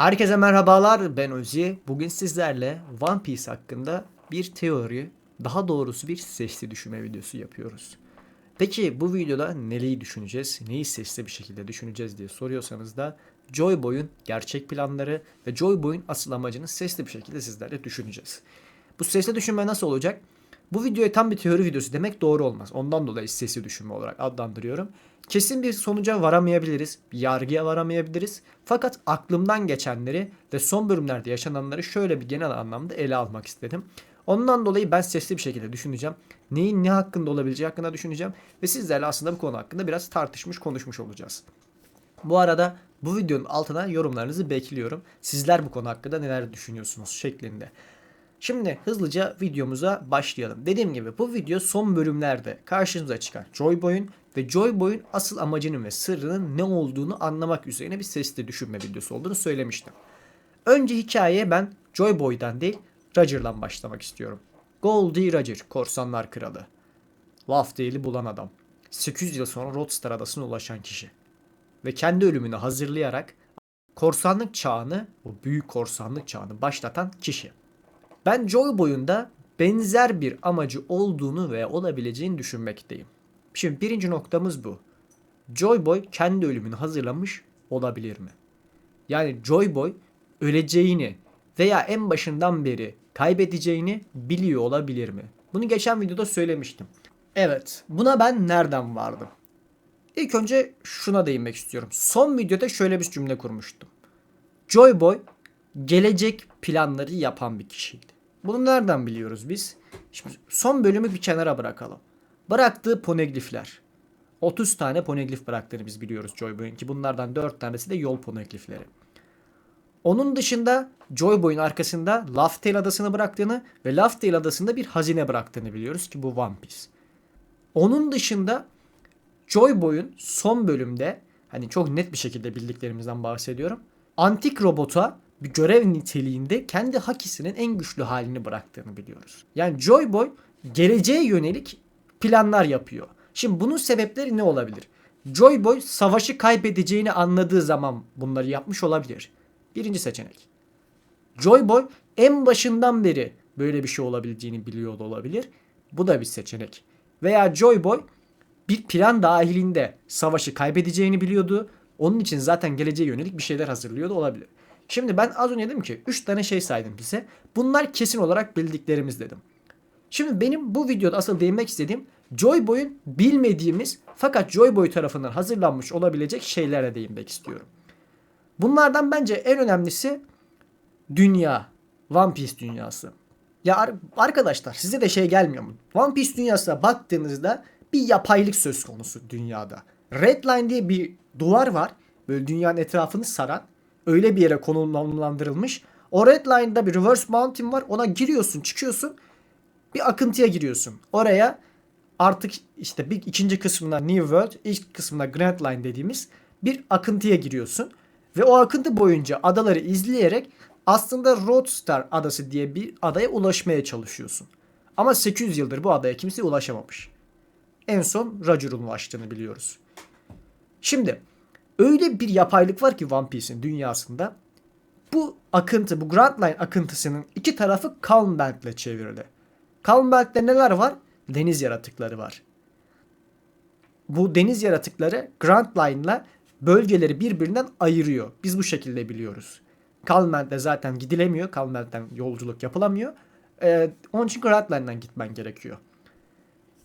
Herkese merhabalar ben Ozi. Bugün sizlerle One Piece hakkında bir teori, daha doğrusu bir sesli düşünme videosu yapıyoruz. Peki bu videoda neyi düşüneceğiz, neyi sesli bir şekilde düşüneceğiz diye soruyorsanız da Joy Boy'un gerçek planları ve Joy Boy'un asıl amacını sesli bir şekilde sizlerle düşüneceğiz. Bu sesli düşünme nasıl olacak? Bu videoya tam bir teori videosu demek doğru olmaz. Ondan dolayı sesli düşünme olarak adlandırıyorum. Kesin bir sonuca varamayabiliriz, yargıya varamayabiliriz. Fakat aklımdan geçenleri ve son bölümlerde yaşananları şöyle bir genel anlamda ele almak istedim. Ondan dolayı ben sesli bir şekilde düşüneceğim. Neyin ne hakkında olabileceği hakkında düşüneceğim. Ve sizlerle aslında bu konu hakkında biraz tartışmış konuşmuş olacağız. Bu arada bu videonun altına yorumlarınızı bekliyorum. Sizler bu konu hakkında neler düşünüyorsunuz şeklinde. Şimdi hızlıca videomuza başlayalım. Dediğim gibi bu video son bölümlerde karşımıza çıkan Joy Boy'un ve Joy Boy'un asıl amacının ve sırrının ne olduğunu anlamak üzerine bir sesli düşünme videosu olduğunu söylemiştim. Önce hikayeye ben Joy Boy'dan değil Roger'dan başlamak istiyorum. Goldie Roger, Korsanlar Kralı. Laughdale'i bulan adam. 800 yıl sonra Rodstar Adası'na ulaşan kişi. Ve kendi ölümünü hazırlayarak korsanlık çağını, o büyük korsanlık çağını başlatan kişi. Ben Joy boyunda benzer bir amacı olduğunu ve olabileceğini düşünmekteyim. Şimdi birinci noktamız bu. Joy Boy kendi ölümünü hazırlamış olabilir mi? Yani Joy Boy öleceğini veya en başından beri kaybedeceğini biliyor olabilir mi? Bunu geçen videoda söylemiştim. Evet, buna ben nereden vardım? İlk önce şuna değinmek istiyorum. Son videoda şöyle bir cümle kurmuştum. Joy Boy gelecek planları yapan bir kişiydi. Bunu nereden biliyoruz biz? Şimdi son bölümü bir kenara bırakalım. Bıraktığı poneglifler. 30 tane poneglif bıraktığını biz biliyoruz Joy Boy'un ki bunlardan 4 tanesi de yol poneglifleri. Onun dışında Joy Boy'un arkasında Laugh adasını bıraktığını ve Laugh adasında bir hazine bıraktığını biliyoruz ki bu One Piece. Onun dışında Joy Boy'un son bölümde hani çok net bir şekilde bildiklerimizden bahsediyorum. Antik robota bir görev niteliğinde kendi hakisinin en güçlü halini bıraktığını biliyoruz. Yani Joy Boy geleceğe yönelik planlar yapıyor. Şimdi bunun sebepleri ne olabilir? Joy Boy savaşı kaybedeceğini anladığı zaman bunları yapmış olabilir. Birinci seçenek. Joy Boy en başından beri böyle bir şey olabileceğini biliyor olabilir. Bu da bir seçenek. Veya Joy Boy bir plan dahilinde savaşı kaybedeceğini biliyordu. Onun için zaten geleceğe yönelik bir şeyler hazırlıyordu olabilir. Şimdi ben az önce dedim ki 3 tane şey saydım size. Bunlar kesin olarak bildiklerimiz dedim. Şimdi benim bu videoda asıl değinmek istediğim Joy Boy'un bilmediğimiz fakat Joy Boy tarafından hazırlanmış olabilecek şeylere değinmek istiyorum. Bunlardan bence en önemlisi dünya. One Piece dünyası. Ya ar- arkadaşlar size de şey gelmiyor mu? One Piece dünyasına baktığınızda bir yapaylık söz konusu dünyada. Redline diye bir duvar var. Böyle dünyanın etrafını saran. Öyle bir yere konumlandırılmış. O Redline'da bir reverse mountain var. Ona giriyorsun çıkıyorsun. Bir akıntıya giriyorsun. Oraya artık işte bir ikinci kısmına New World, ilk kısmına Grand Line dediğimiz bir akıntıya giriyorsun. Ve o akıntı boyunca adaları izleyerek aslında Roadstar adası diye bir adaya ulaşmaya çalışıyorsun. Ama 800 yıldır bu adaya kimse ulaşamamış. En son Roger'un ulaştığını biliyoruz. Şimdi öyle bir yapaylık var ki One Piece'in dünyasında. Bu akıntı, bu Grand Line akıntısının iki tarafı Calm Belt ile çevrili. Calm Belt'te neler var? Deniz yaratıkları var. Bu deniz yaratıkları Grand Line'la bölgeleri birbirinden ayırıyor. Biz bu şekilde biliyoruz. Calm zaten gidilemiyor. Calm yolculuk yapılamıyor. Ee, onun için Grand Line'dan gitmen gerekiyor.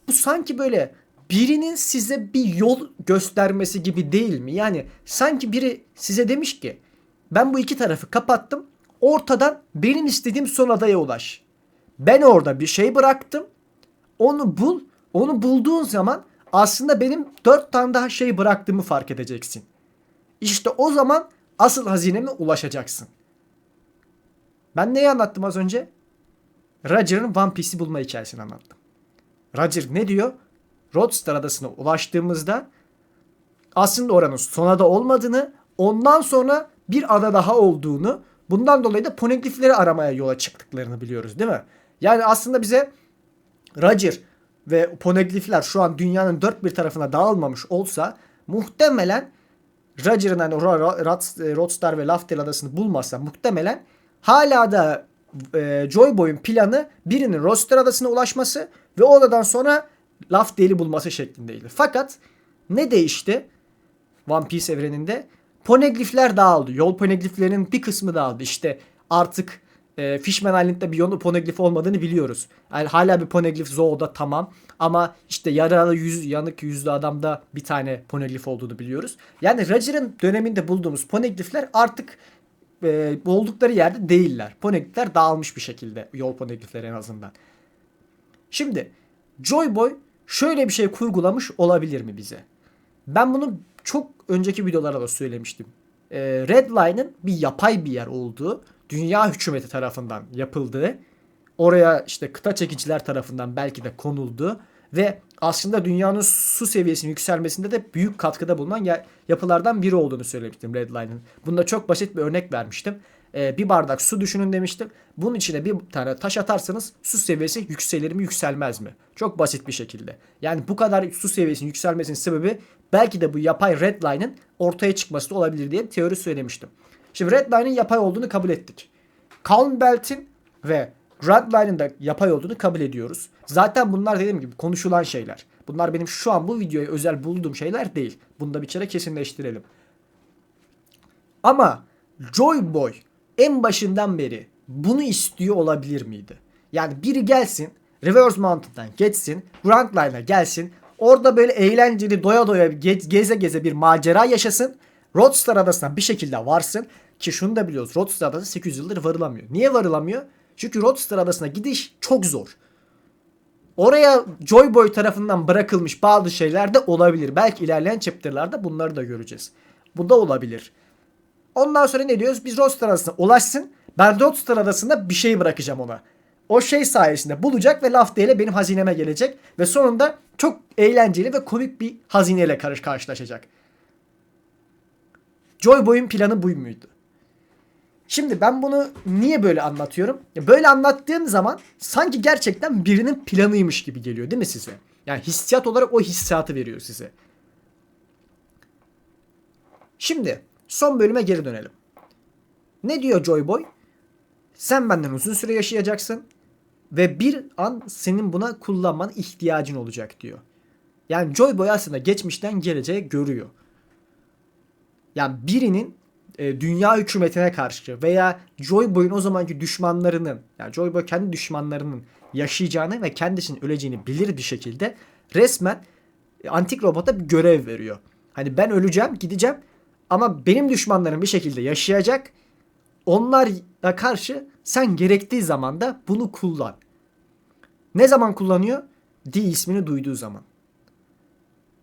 Bu sanki böyle birinin size bir yol göstermesi gibi değil mi? Yani sanki biri size demiş ki ben bu iki tarafı kapattım. Ortadan benim istediğim son adaya ulaş. Ben orada bir şey bıraktım. Onu bul. Onu bulduğun zaman aslında benim dört tane daha şey bıraktığımı fark edeceksin. İşte o zaman asıl hazineme ulaşacaksın. Ben neyi anlattım az önce? Roger'ın One Piece'i bulma hikayesini anlattım. Roger ne diyor? Rodstar adasına ulaştığımızda aslında oranın son ada olmadığını, ondan sonra bir ada daha olduğunu, bundan dolayı da poneglyphleri aramaya yola çıktıklarını biliyoruz değil mi? Yani aslında bize Roger ve poneglyphler şu an dünyanın dört bir tarafına dağılmamış olsa muhtemelen Roger'ın hani Ro- Ro- Rod- e, Rodstar ve Laftel adasını bulmasa muhtemelen hala da e, Joy Boy'un planı birinin Rodstar adasına ulaşması ve o sonra Laftel'i bulması şeklindeydi. Fakat ne değişti One Piece evreninde? Poneglyphler dağıldı. Yol poneglyphlerinin bir kısmı dağıldı. İşte artık e, Fishman Island'da bir yolu poneglyph olmadığını biliyoruz. Yani hala bir poneglyph Zoo'da tamam. Ama işte yaralı yüz, yanık yüzlü adamda bir tane poneglyph olduğunu biliyoruz. Yani Roger'ın döneminde bulduğumuz poneglyphler artık e, oldukları yerde değiller. Poneglyphler dağılmış bir şekilde. Yol poneglyphleri en azından. Şimdi Joy Boy şöyle bir şey kurgulamış olabilir mi bize? Ben bunu çok önceki videolarda da söylemiştim. Ee, Red Line'ın bir yapay bir yer olduğu, dünya hükümeti tarafından yapıldığı, oraya işte kıta çekiciler tarafından belki de konuldu ve aslında dünyanın su seviyesinin yükselmesinde de büyük katkıda bulunan ya- yapılardan biri olduğunu söylemiştim Red Line'ın. Bunda çok basit bir örnek vermiştim. Ee, bir bardak su düşünün demiştim. Bunun içine bir tane taş atarsanız su seviyesi yükselir mi yükselmez mi? Çok basit bir şekilde. Yani bu kadar su seviyesinin yükselmesinin sebebi belki de bu yapay Red Line'ın ortaya çıkması da olabilir diye teori söylemiştim. Şimdi Red Line'ın yapay olduğunu kabul ettik. Calm Belt'in ve Red Line'ın da yapay olduğunu kabul ediyoruz. Zaten bunlar dediğim gibi konuşulan şeyler. Bunlar benim şu an bu videoya özel bulduğum şeyler değil. Bunu da bir kere kesinleştirelim. Ama Joy Boy en başından beri bunu istiyor olabilir miydi? Yani biri gelsin Reverse Mountain'dan geçsin Grand Line'a gelsin orada böyle eğlenceli doya doya ge- geze geze bir macera yaşasın Roadstar adasına bir şekilde varsın ki şunu da biliyoruz Roadstar adası 800 yıldır varılamıyor. Niye varılamıyor? Çünkü Roadstar adasına gidiş çok zor. Oraya Joy Boy tarafından bırakılmış bazı şeyler de olabilir. Belki ilerleyen chapter'larda bunları da göreceğiz. Bu da olabilir. Ondan sonra ne diyoruz? Biz Roadstar adasına ulaşsın. Ben Roadstar adasında bir şey bırakacağım ona. O şey sayesinde bulacak ve laf ile benim hazineme gelecek. Ve sonunda çok eğlenceli ve komik bir hazineyle karşı karşılaşacak. Joy Boy'un planı bu muydu? Şimdi ben bunu niye böyle anlatıyorum? Böyle anlattığım zaman sanki gerçekten birinin planıymış gibi geliyor değil mi size? Yani hissiyat olarak o hissiyatı veriyor size. Şimdi son bölüme geri dönelim. Ne diyor Joy Boy? Sen benden uzun süre yaşayacaksın ve bir an senin buna kullanman ihtiyacın olacak diyor. Yani Joy Boy aslında geçmişten geleceğe görüyor. Yani birinin e, dünya hükümetine karşı veya Joy Boy'un o zamanki düşmanlarının yani Joy Boy kendi düşmanlarının yaşayacağını ve kendisinin öleceğini bilir bir şekilde resmen e, antik robota bir görev veriyor. Hani ben öleceğim gideceğim ama benim düşmanlarım bir şekilde yaşayacak. Onlara karşı sen gerektiği zaman da bunu kullan. Ne zaman kullanıyor? D ismini duyduğu zaman.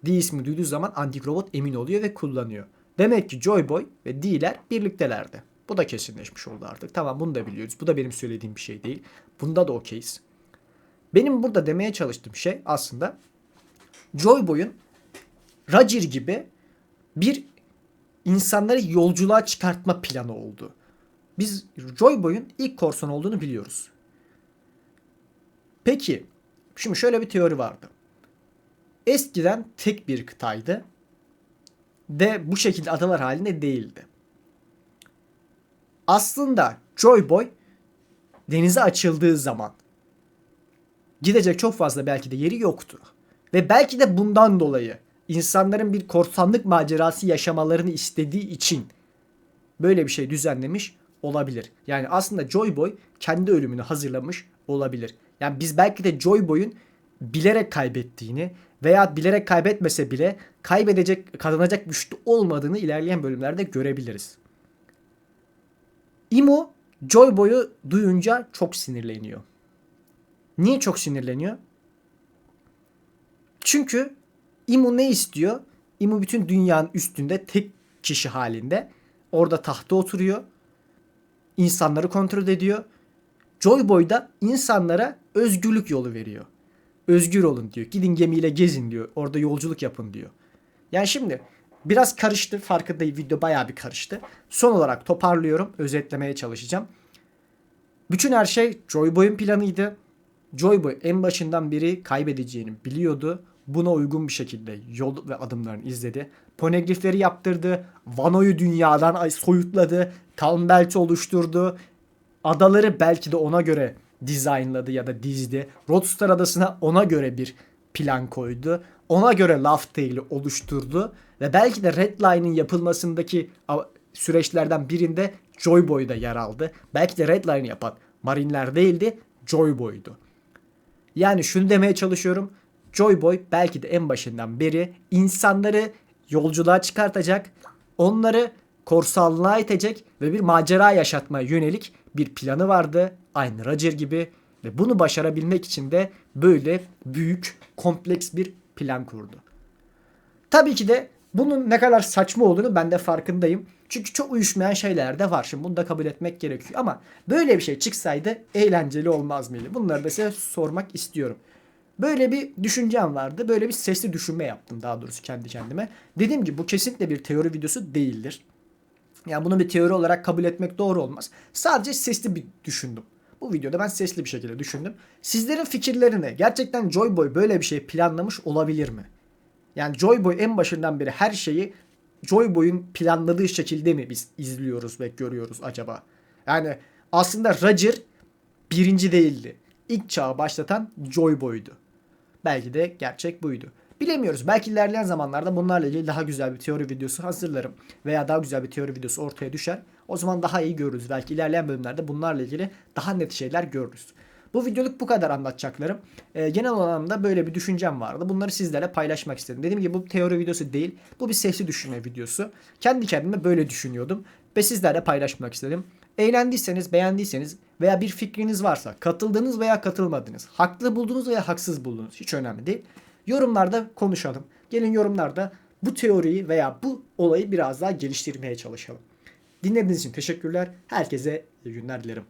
D ismini duyduğu zaman antik robot emin oluyor ve kullanıyor. Demek ki Joy Boy ve D'ler birliktelerdi. Bu da kesinleşmiş oldu artık. Tamam bunu da biliyoruz. Bu da benim söylediğim bir şey değil. Bunda da okeyiz. Benim burada demeye çalıştığım şey aslında Joy Boy'un Roger gibi bir insanları yolculuğa çıkartma planı oldu. Biz Joy Boy'un ilk korsan olduğunu biliyoruz. Peki, şimdi şöyle bir teori vardı. Eskiden tek bir kıtaydı de bu şekilde adalar halinde değildi. Aslında Joy Boy denize açıldığı zaman gidecek çok fazla belki de yeri yoktu. Ve belki de bundan dolayı insanların bir korsanlık macerası yaşamalarını istediği için böyle bir şey düzenlemiş olabilir. Yani aslında Joy Boy kendi ölümünü hazırlamış olabilir. Yani biz belki de Joy Boy'un bilerek kaybettiğini veya bilerek kaybetmese bile kaybedecek, kazanacak güçlü olmadığını ilerleyen bölümlerde görebiliriz. Imo Joy Boy'u duyunca çok sinirleniyor. Niye çok sinirleniyor? Çünkü Imo ne istiyor? Imo bütün dünyanın üstünde tek kişi halinde. Orada tahta oturuyor. İnsanları kontrol ediyor. Joy Boy da insanlara özgürlük yolu veriyor. Özgür olun diyor. Gidin gemiyle gezin diyor. Orada yolculuk yapın diyor. Yani şimdi biraz karıştı. Farkındayım video bayağı bir karıştı. Son olarak toparlıyorum. Özetlemeye çalışacağım. Bütün her şey Joy Boy'un planıydı. Joy Boy en başından beri kaybedeceğini biliyordu. Buna uygun bir şekilde yol ve adımlarını izledi. Poneglyphleri yaptırdı. Vano'yu dünyadan soyutladı. Calm Belt'i oluşturdu. Adaları belki de ona göre dizaynladı ya da dizdi. Roadstar adasına ona göre bir plan koydu. Ona göre Laugh Tale'i oluşturdu. Ve belki de Redline'in yapılmasındaki süreçlerden birinde Joy Boy da yer aldı. Belki de Redline'ı yapan Marinler değildi, Joy Boy'du. Yani şunu demeye çalışıyorum. Joy Boy belki de en başından beri insanları yolculuğa çıkartacak, onları korsanlığa itecek ve bir macera yaşatmaya yönelik bir planı vardı. Aynı Roger gibi ve bunu başarabilmek için de böyle büyük, kompleks bir plan kurdu. Tabii ki de bunun ne kadar saçma olduğunu ben de farkındayım. Çünkü çok uyuşmayan şeyler de var. Şimdi bunu da kabul etmek gerekiyor. Ama böyle bir şey çıksaydı eğlenceli olmaz mıydı? Bunları da size sormak istiyorum. Böyle bir düşüncem vardı. Böyle bir sesli düşünme yaptım daha doğrusu kendi kendime. Dediğim gibi bu kesinlikle bir teori videosu değildir. Yani bunu bir teori olarak kabul etmek doğru olmaz. Sadece sesli bir düşündüm. Bu videoda ben sesli bir şekilde düşündüm. Sizlerin fikirlerini gerçekten Joy Boy böyle bir şey planlamış olabilir mi? Yani Joy Boy en başından beri her şeyi Joy Boy'un planladığı şekilde mi biz izliyoruz ve görüyoruz acaba? Yani aslında Roger birinci değildi. İlk çağı başlatan Joy Boy'du. Belki de gerçek buydu. Bilemiyoruz. Belki ilerleyen zamanlarda bunlarla ilgili daha güzel bir teori videosu hazırlarım. Veya daha güzel bir teori videosu ortaya düşer. O zaman daha iyi görürüz. Belki ilerleyen bölümlerde bunlarla ilgili daha net şeyler görürüz. Bu videoluk bu kadar anlatacaklarım. Ee, genel anlamda böyle bir düşüncem vardı. Bunları sizlerle paylaşmak istedim. Dediğim gibi bu teori videosu değil. Bu bir sesli düşünme videosu. Kendi kendime böyle düşünüyordum. Ve sizlerle paylaşmak istedim. Eğlendiyseniz, beğendiyseniz veya bir fikriniz varsa, katıldığınız veya katılmadınız, haklı buldunuz veya haksız buldunuz hiç önemli değil. Yorumlarda konuşalım. Gelin yorumlarda bu teoriyi veya bu olayı biraz daha geliştirmeye çalışalım. Dinlediğiniz için teşekkürler. Herkese iyi günler dilerim.